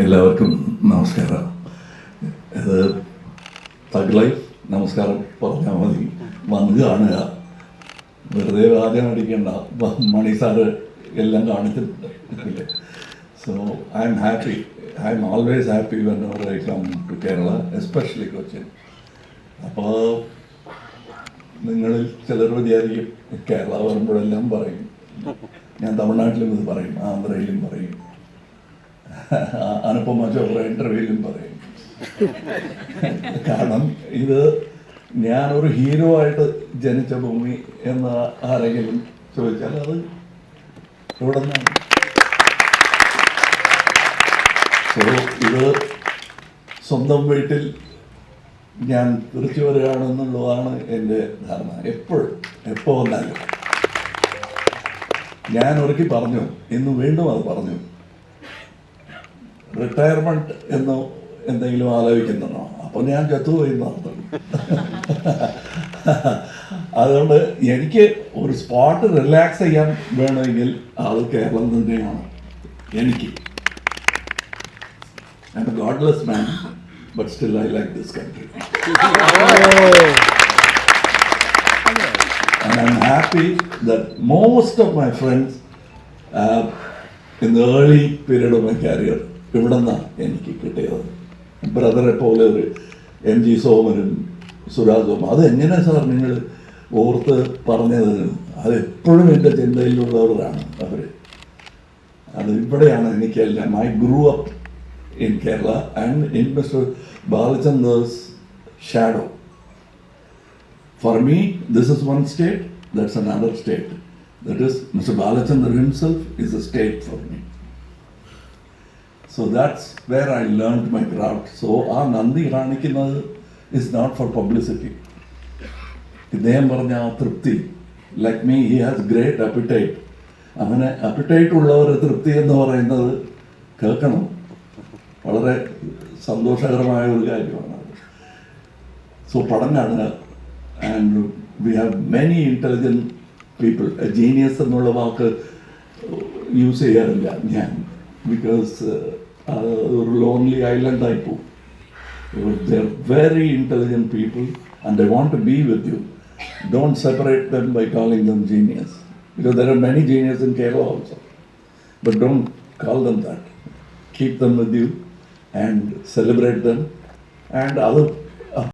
എല്ലാവർക്കും നമസ്കാരം. ഇത് തഗ് ലൈഫ് നമസ്കാരം പറഞ്ഞാൽ മതി. വന്ന് കാണുക. വെറുതെ ആദ്യം അടിക്കേണ്ട. മണി സാറ് എല്ലാം കാണിച്ചിട്ടുണ്ട്. So I'm happy I'm always happy whenever I come to Kerala especially Cochin അപ്പോൾ നിങ്ങളിൽ ചിലർ വിചാരിക്കും കേരള വരുമ്പോഴെല്ലാം പറയും. ഞാൻ തമിഴ്നാട്ടിലും ഇത് പറയും ആന്ധ്രയിലും പറയും. അനുപമ ചോപ്ര ഇന്റർവ്യൂവിലും പറയും. കാരണം ഇത് ഞാനൊരു ഹീറോ ആയിട്ട് ജനിച്ച ഭൂമി എന്ന ആരെങ്കിലും ചോദിച്ചാൽ അത് ഇവിടെ നിന്നാണ്. സോ ഇത് സ്വന്തം വീട്ടിൽ ഞാൻ തിരിച്ചു വരികയാണെന്നുള്ളതാണ് എന്റെ ധാരണ. എപ്പോഴും എപ്പോൾ വന്നാലും. ഞാൻ ഒരുക്കി പറഞ്ഞു ഇന്ന് വീണ്ടും അത് പറഞ്ഞു. റിട്ടയർമെന്റ് എന്ന് എന്തെങ്കിലും ആലോചിക്കുന്നുണ്ടോ? അപ്പൊ ഞാൻ ചത്തുപോയി നടത്തും അതുകൊണ്ട് എനിക്ക് ഒരു സ്പോട്ട് റിലാക്സ് ചെയ്യാൻ വേണമെങ്കിൽ അത് കേരളം തന്നെയാണ്. എനിക്ക്. Godless man but still I like this country happy most of my friends in the early period of my career ഇവിടെ നിന്നാണ് എനിക്ക് കിട്ടിയത്? ബ്രദറെ പോലെ ഒരു എം ജി സോമനും സുരാജ് സോമൻ അത് എങ്ങനെ സാർ നിങ്ങൾ ഓർത്ത് പറഞ്ഞത്? അതെപ്പോഴും എന്റെ ചിന്തയിലുള്ളവരാണ് അവർ അത് ഇവിടെയാണ് എനിക്കെല്ലാം. I grew up in Kerala and in mister Balachander's shadow For me, this is one state, that's another state That is, mister Balachander himself is a state for me. So that's where I learn my craft so ആ നന്ദി കാണിക്കുന്നത് is not four publicity ഇദ്ദേഹം പറഞ്ഞ ആ തൃപ്തി like me he has great appetite അങ്ങനെ appetite ഉള്ളവർ തൃപ്തി എന്ന് പറയുന്നത് കേൾക്കണം. വളരെ സന്തോഷകരമായ ഒരു കാര്യമാണ്. സോ പഠനമാണ് and we have many intelligent people genius എന്നുള്ള വാക്ക് യൂസ് ചെയ്യാറില്ല ഞാൻ. because uh, uh, lonely island I. They're very intelligent people and they want to be with you. Don't separate them by calling them genius. Because there are many genius in Kerala also. But don't call them that. Keep them with you and celebrate them. And other